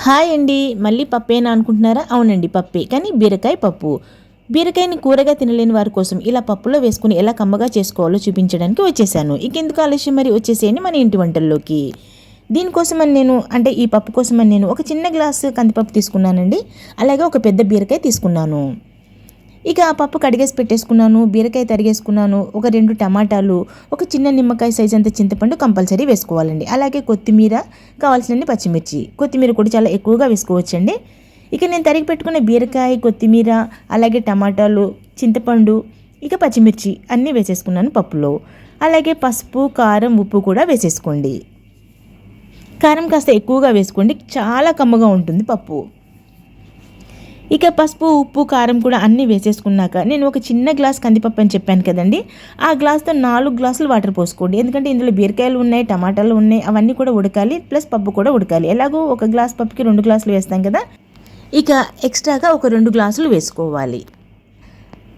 Hi అండి. మళ్ళీ పప్పేనా అనుకుంటున్నారా? అవునండి పప్పే. కానీ బీరకాయ పప్పు. బీరకాయని కూరగా తినలేని వారి కోసం ఇలా పప్పులో వేసుకుని ఎలా కమ్మగా చేసుకోవాలో చూపించడానికి వచ్చేసాను. ఇంకెందుకు ఆలస్యం మరి? వచ్చేసేయండి మన ఇంటి వంటల్లోకి. దీనికోసం అని నేను అంటే ఈ పప్పు కోసం నేను ఒక చిన్న గ్లాసు కందిపప్పు తీసుకున్నానండి. అలాగే ఒక పెద్ద బీరకాయ తీసుకున్నాను. ఇక ఆ పప్పు కడిగేసి పెట్టేసుకున్నాను బీరకాయ తరిగేసుకున్నాను ఒక రెండు టమాటాలు ఒక చిన్న నిమ్మకాయ సైజ్ అంత చింతపండు కంపల్సరీ వేసుకోవాలండి. అలాగే కొత్తిమీర కావాల్సినన్ని పచ్చిమిర్చి. కొత్తిమీర కూడా చాలా ఎక్కువగా వేసుకోవచ్చండి. ఇక నేను తరిగి పెట్టుకున్న బీరకాయ కొత్తిమీర అలాగే టమాటాలు చింతపండు ఇక పచ్చిమిర్చి అన్నీ వేసేసుకున్నాను పప్పులో. అలాగే పసుపు కారం ఉప్పు కూడా వేసేసుకోండి. కారం కాస్త ఎక్కువగా వేసుకోండి చాలా కమ్మగా ఉంటుంది పప్పు. ఇక పసుపు ఉప్పు కారం కూడా అన్నీ వేసేసుకున్నాక నేను ఒక చిన్న గ్లాస్ కందిపప్పు అని చెప్పాను కదండి. ఆ గ్లాస్తో నాలుగు గ్లాసులు వాటర్ పోసుకోండి. ఎందుకంటే ఇందులో బీరకాయలు ఉన్నాయి టమాటాలు ఉన్నాయి అవన్నీ కూడా ఉడకాలి ప్లస్ పప్పు కూడా ఉడకాలి. ఎలాగో ఒక గ్లాస్ పప్పుకి రెండు గ్లాసులు వేస్తాం కదా. ఇక ఎక్స్ట్రాగా ఒక రెండు గ్లాసులు వేసుకోవాలి.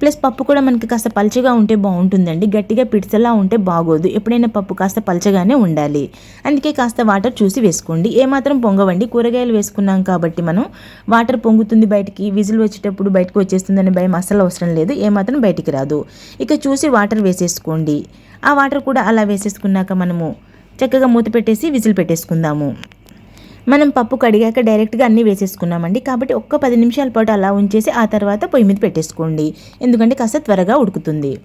ప్లస్ పప్పు కూడా మనకి కాస్త పలచగా ఉంటే బాగుంటుందండి. గట్టిగా పిడిచలా ఉంటే బాగోదు. ఎప్పుడైనా పప్పు కాస్త పలచగానే ఉండాలి. అందుకే కాస్త వాటర్ చూసి వేసుకోండి. ఏమాత్రం పొంగవండి. కూరగాయలు వేసుకున్నాం కాబట్టి మనం వాటర్ పొంగుతుంది బయటికి విజిల్ వచ్చేటప్పుడు బయటకు వచ్చేస్తుందనే భయం అస్సలు అవసరం లేదు. ఏమాత్రం బయటికి రాదు. ఇక చూసి వాటర్ వేసేసుకోండి. ఆ వాటర్ కూడా అలా వేసేసుకున్నాక మనము చక్కగా మూత పెట్టేసి విజిల్ పెట్టేసుకుందాము. మనం పప్పు కడిగాక డైరెక్ట్గా అన్నీ వేసేసుకున్నామండి. కాబట్టి ఒక్క పది నిమిషాల పాటు అలా ఉంచేసి ఆ తర్వాత పొయ్యి మీద పెట్టేసుకోండి. ఎందుకంటే కాస్త త్వరగా ఉడుకుతుంది.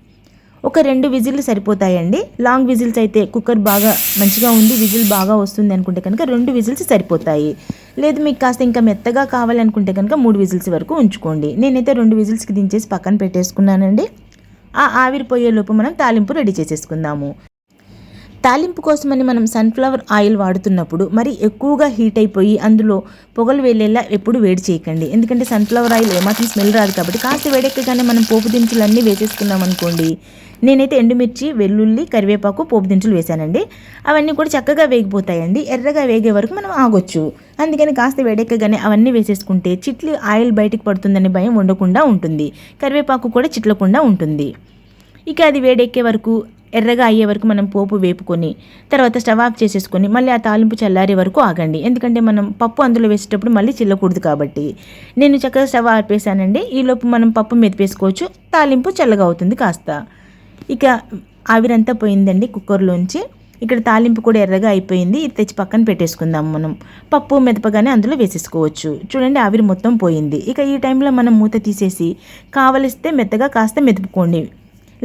ఒక రెండు విజిల్లు సరిపోతాయండి. లాంగ్ విజిల్స్ అయితే కుక్కర్ బాగా మంచిగా ఉంది విజిల్ బాగా వస్తుంది అనుకుంటే కనుక రెండు విజిల్స్ సరిపోతాయి. లేదు మీకు కాస్త ఇంకా మెత్తగా కావాలనుకుంటే కనుక మూడు విజిల్స్ వరకు ఉంచుకోండి. నేనైతే రెండు విజిల్స్కి దించేసి పక్కన పెట్టేసుకున్నానండి. ఆ ఆవిరి లోపు మనం తాలింపు రెడీ చేసేసుకుందాము. తాలింపు కోసమని మనం సన్ఫ్లవర్ ఆయిల్ వాడుతున్నప్పుడు మరి ఎక్కువగా హీట్ అయిపోయి అందులో పొగలు వెళ్ళేలా ఎప్పుడు వేడి చేయకండి. ఎందుకంటే సన్ఫ్లవర్ ఆయిల్ ఏమాత్రం స్మెల్ రాదు కాబట్టి కాస్త వేడెక్కగానే మనం పోపు దినుసులు అన్నీ వేసేసుకున్నాం అనుకోండి. నేనైతే ఎండుమిర్చి వెల్లుల్లి కరివేపాకు పోపు దినుసులు వేశానండి అవన్నీ కూడా చక్కగా వేగిపోతాయండి. ఎర్రగా వేగే వరకు మనం ఆగొచ్చు. అందుకని కాస్త వేడెక్కగానే అవన్నీ వేసేసుకుంటే చిట్లు ఆయిల్ బయటకు పడుతుందనే భయం ఉండకుండా ఉంటుంది. కరివేపాకు కూడా చిట్లకుండా ఉంటుంది. ఇక అది వేడెక్కే వరకు ఎర్రగా అయ్యే వరకు మనం పోపు వేపుకొని తర్వాత స్టవ్ ఆఫ్ చేసేసుకొని మళ్ళీ ఆ తాలింపు చల్లారే వరకు ఆగండి. ఎందుకంటే మనం పప్పు అందులో వేసేటప్పుడు మళ్ళీ చిల్లకూడదు కాబట్టి. నేను చక్కగా స్టవ్ ఆపేసానండి ఈలోపు మనం పప్పు మెదిపేసుకోవచ్చు తాలింపు చల్లగా అవుతుంది కాస్త. ఇక ఆవిరంతా పోయిందండి కుక్కర్లోంచి. ఇక్కడ తాలింపు కూడా ఎర్రగా అయిపోయింది. ఇది తెచ్చి పక్కన పెట్టేసుకుందాం మనం. పప్పు మెదపగానే అందులో వేసేసుకోవచ్చు. చూడండి ఆవిరి మొత్తం పోయింది. ఇక ఈ టైంలో మనం మూత తీసేసి కావలిస్తే మెత్తగా కాస్త మెదుపుకోండి.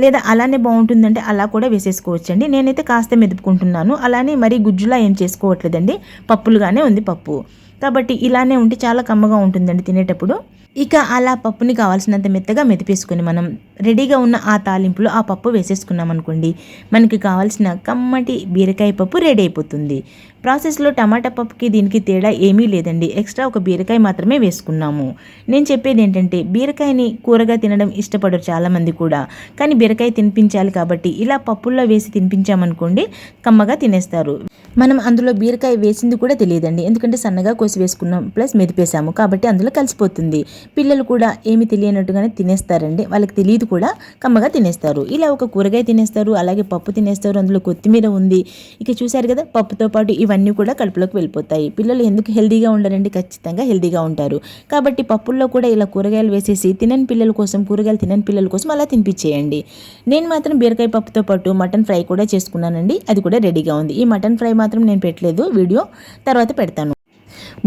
లేదా అలానే బాగుంటుందంటే అలా కూడా వేసేసుకోవచ్చండి. నేనైతే కాస్త మెదుపుకుంటున్నాను. అలానే మరీ గుజ్జులా ఏం చేసుకోవట్లేదండి. పప్పులుగానే ఉంది పప్పు. కాబట్టి ఇలానే ఉంటే చాలా కమ్మగా ఉంటుందండి తినేటప్పుడు. ఇక అలా పప్పుని కావాల్సినంత మెత్తగా మెదిపేసుకొని మనం రెడీగా ఉన్న ఆ తాలింపులో ఆ పప్పు వేసేసుకున్నాం అనుకోండి మనకి కావాల్సిన కమ్మటి బీరకాయ పప్పు రెడీ అయిపోతుంది. ప్రాసెస్లో టమాటా పప్పుకి దీనికి తేడా ఏమీ లేదండి ఎక్స్ట్రా ఒక బీరకాయ మాత్రమే వేసుకున్నాము. నేను చెప్పేది ఏంటంటే బీరకాయని కూరగా తినడం ఇష్టపడరు చాలామంది కూడా కానీ బీరకాయ తినిపించాలి కాబట్టి ఇలా పప్పుల్లో వేసి తినిపించామనుకోండి కమ్మగా తినేస్తారు. మనం అందులో బీరకాయ వేసింది కూడా తెలియదండి. ఎందుకంటే సన్నగా కోసి వేసుకున్నాం ప్లస్ మెదిపేసాము కాబట్టి అందులో కలిసిపోతుంది. పిల్లలు కూడా ఏమి తెలియనట్టుగానే తినేస్తారండి. వాళ్ళకి తెలియదు కూడా కమ్మగా తినేస్తారు. ఇలా ఒక కూరగాయ తినేస్తారు అలాగే పప్పు తినేస్తారు. అందులో కొత్తిమీర ఉంది. ఇక చూశారు కదా పప్పుతో పాటు ఇవన్నీ కూడా కడుపులోకి వెళ్ళిపోతాయి. పిల్లలు ఎందుకు హెల్దీగా ఉండరండి? ఖచ్చితంగా హెల్దీగా ఉంటారు. కాబట్టి పప్పుల్లో కూడా ఇలా కూరగాయలు వేసేసి తినని పిల్లల కోసం కూరగాయలు తినని పిల్లల కోసం అలా తినిపించేయండి. నేను మాత్రం బీరకాయ పప్పుతో పాటు మటన్ ఫ్రై కూడా చేసుకున్నానండి. అది కూడా రెడీగా ఉంది. ఈ మటన్ ఫ్రై మాత్రం నేను పెట్టలేదు. వీడియో తర్వాత పెడతాను.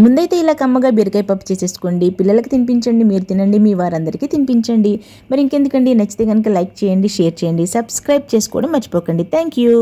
ముందైతే ఇలా కమ్మగా బీరకాయ పప్పు చేసేసుకోండి. పిల్లలకి తినిపించండి మీరు తినండి మీ వారందరికీ తినిపించండి. మరి ఇంకెందుకండి? నచ్చితే కనుక లైక్ చేయండి షేర్ చేయండి సబ్స్క్రైబ్ చేసుకోవడం మర్చిపోకండి. Thank you.